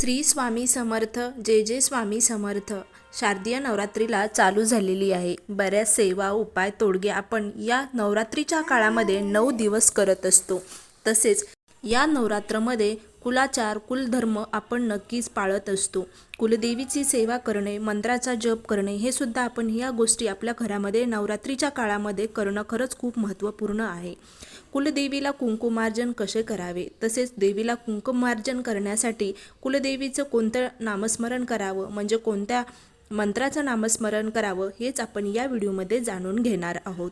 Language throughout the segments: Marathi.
श्री स्वामी समर्थ जे जे स्वामी समर्थ. शारदीय नवरात्रीला चालू झालेली आहे. बऱ्याच सेवा उपाय तोडगे आपण या नवरात्रीच्या काळामध्ये नऊ दिवस करत असतो. तसेच या नवरात्रमध्ये कुलाचार कुलधर्म आपण नक्कीच पाळत असतो. कुलदेवीची सेवा करणे मंत्राचा जप करणे हे सुद्धा आपण या गोष्टी आपल्या घरामध्ये नवरात्रीच्या काळामध्ये करणं खरंच खूप महत्त्वपूर्ण आहे. कुलदेवीला कुंकुमार्जन कसे करावे? तसेच देवीला कुंकुमार्जन करण्यासाठी कुलदेवीचं कोणतं नामस्मरण करावं? म्हणजे कोणत्या मंत्राचं नामस्मरण करावं? हेच आपण या व्हिडिओमध्ये जाणून घेणार आहोत.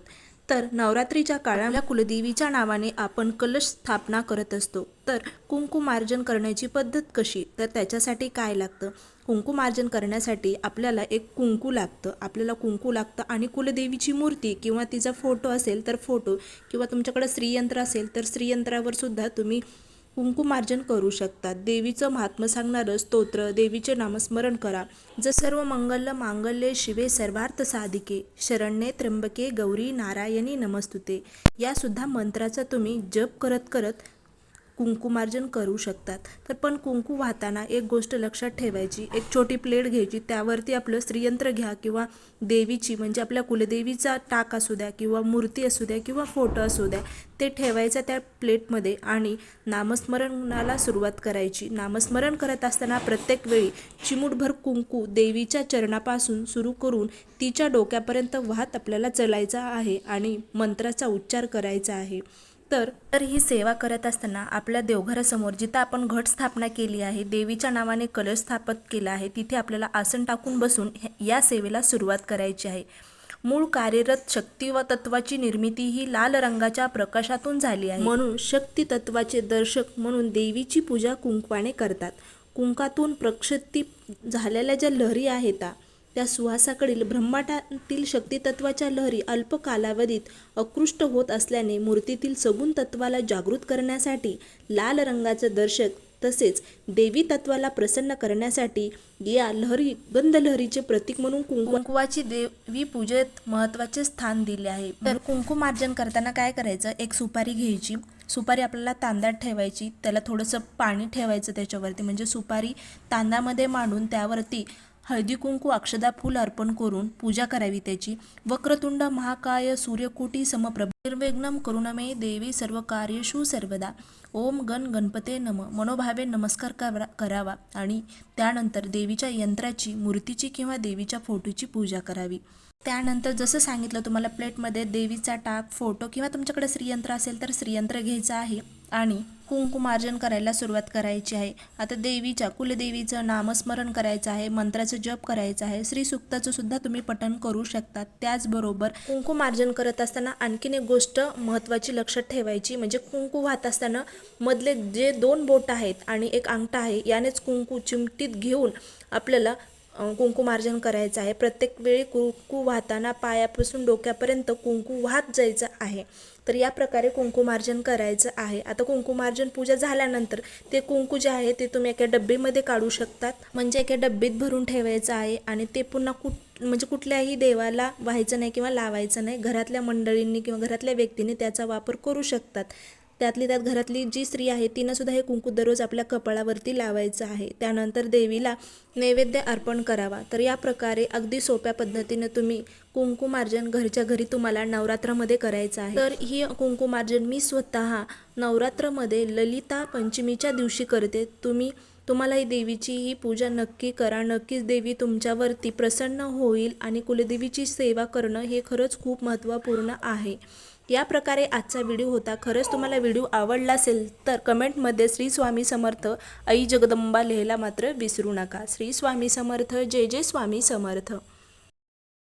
तर नवरात्रीच्या काळाला कुलदेवीच्या नावाने आपण कलश स्थापना करत असतो. तर कुंकुमार्जन करण्याची पद्धत कशी? तर त्याच्यासाठी काय लागतं? कुंकुमार्जन करण्यासाठी आपल्याला एक कुंकू लागतं. आपल्याला कुंकू लागतं आणि कुलदेवीची मूर्ती किंवा तिचा फोटो असेल तर फोटो किंवा तुमच्याकडे श्रीयंत्र असेल तर श्रीयंत्रावर सुद्धा तुम्ही कुंकुमार्जन करू शकतात. देवीचं महात्म्य सांगणारं स्तोत्र देवीचे नामस्मरण करा. ज सर्व मंगल मांगल्ये शिवे सर्वार्थ साधिके. शरण्ये त्र्यंबके गौरी नारायणी नमस्तुते. यासुद्धा मंत्राचा तुम्ही जप करत करत कुंकुमार्जन करू शकतात. तर पण कुंकू वाहताना एक गोष्ट लक्षात ठेवायची. एक छोटी प्लेट घ्यायची. त्यावरती आपलं स्त्रियंत्र घ्या किंवा देवीची म्हणजे आपल्या कुलदेवीचा टाक असू द्या किंवा मूर्ती असू द्या किंवा फोटो असू द्या ते ठेवायचं त्या प्लेटमध्ये आणि नामस्मरणाला सुरुवात करायची. नामस्मरण करत असताना प्रत्येक वेळी चिमूटभर कुंकू देवीच्या चरणापासून सुरू करून तिच्या डोक्यापर्यंत वाहत आपल्याला चलायचा आहे आणि मंत्राचा उच्चार करायचा आहे. तर तर ही सेवा करत असताना आपल्या देवघरासमोर जिथं आपण घट स्थापना केली आहे देवीच्या नावाने कलश स्थापित केला आहे तिथे आपल्याला आसन टाकून बसून हे- या सेवेला सुरुवात करायची आहे. मूळ कार्यरत शक्ती व तत्वाची निर्मिती ही लाल रंगाच्या प्रकाशातून झाली आहे. म्हणून शक्ती तत्वाचे दर्शक म्हणून देवीची पूजा कुंकवाने करतात. कुंकातून प्रक्षती झालेल्या ज्या लहरी आहेत त्या सुहासाकडील ब्रह्मांडातील शक्तितत्वाच्या लहरी अल्प कालावधीत अकृष्ट होत असल्याने मूर्तीतील सगुण तत्वाला जागृत करण्यासाठी लाल रंगाचं दर्शक तसेच देवी तत्वाला प्रसन्न करण्यासाठी या लहरी गंध लहरीचे प्रतीक म्हणून कुंकुवाची देवी पूजेत महत्त्वाचे स्थान दिले आहे. तर कुंकुमार्जन करताना काय करायचं? एक सुपारी घ्यायची. सुपारी आपल्याला तांदात ठेवायची. त्याला थोडंसं पाणी ठेवायचं त्याच्यावरती. म्हणजे सुपारी तांदामध्ये मांडून त्यावरती हळदी कुंकू अक्षदा फूल अर्पण करून पूजा करावी त्याची. वक्रतुंड महाकाय सूर्यकोटी समप्रभ निर्विघ्नम करुणमे देवी सर्व कार्यशू सर्वदा. ओम गण गणपते नम. मनोभावे नमस्कार करा करावा. आणि त्यानंतर देवीच्या यंत्राची मूर्तीची किंवा देवीच्या फोटोची पूजा करावी. त्यानंतर जसं सांगितलं तुम्हाला प्लेटमध्ये देवीचा टाक फोटो किंवा तुमच्याकडे श्रीयंत्र असेल तर श्रीयंत्र घ्यायचं आहे. आणि कुंकुमार्जन करायला सुरुवात करायची आहे. आता देवीच्या कुलदेवीचं नामस्मरण करायचं आहे. मंत्राचं जप करायचं आहे. श्री सुक्ताचं सुद्धा तुम्ही पठण करू शकता. त्याचबरोबर कुंकुमार्जन करत असताना आणखीन एक गोष्ट महत्त्वाची लक्षात ठेवायची. म्हणजे कुंकू वाहत असताना मधले जे दोन बोट आहेत आणि एक अंगठा आहे यानेच कुंकू चिमटीत घेऊन आपल्याला कुंकुमार्जन करायचं आहे. प्रत्येक वेळी कुंकू वाहताना पायापासून डोक्यापर्यंत कुंकू वाहत जायचं आहे. तर या प्रकारे कुंकुमार्जन करायचं आहे. आता कुंकुमार्जन पूजा झाल्यानंतर ते कुंकू जे आहे ते तुम्ही एका डब्बीमध्ये काढू शकतात. म्हणजे एका डब्बीत भरून ठेवायचं आहे आणि ते पुन्हा कुठ म्हणजे कुठल्याही देवाला व्हायचं नाही किंवा लावायचं नाही. घरातल्या मंडळींनी किंवा घरातल्या व्यक्तींनी त्याचा वापर करू शकतात. त्यातली त्यात घरातली जी स्त्री आहे तिनं सुद्धा हे कुंकू दररोज आपल्या कपाळावरती लावायचं आहे. त्यानंतर देवीला नैवेद्य अर्पण करावा. तर या प्रकारे अगदी सोप्या पद्धतीने तुम्ही कुंकुमार्जन घरच्या घरी तुम्हाला नवरात्रामध्ये करायचं आहे. तर ही कुंकुमार्जन मी स्वतः नवरात्रामध्ये ललिता पंचमीच्या दिवशी करते. तुम्ही तुम्हाला ही देवीची ही पूजा नक्की करा. नक्कीच देवी तुमच्यावरती प्रसन्न होईल आणि कुलदेवीची सेवा करणं हे खरंच खूप महत्त्वपूर्ण आहे. या प्रकारे आजचा व्हिडिओ होता. खरंच तुम्हाला व्हिडिओ आवडला असेल तर कमेंटमध्ये श्री स्वामी समर्थ आई जगदंबा लिहायला मात्र विसरू नका. श्री स्वामी समर्थ जय जय स्वामी समर्थ.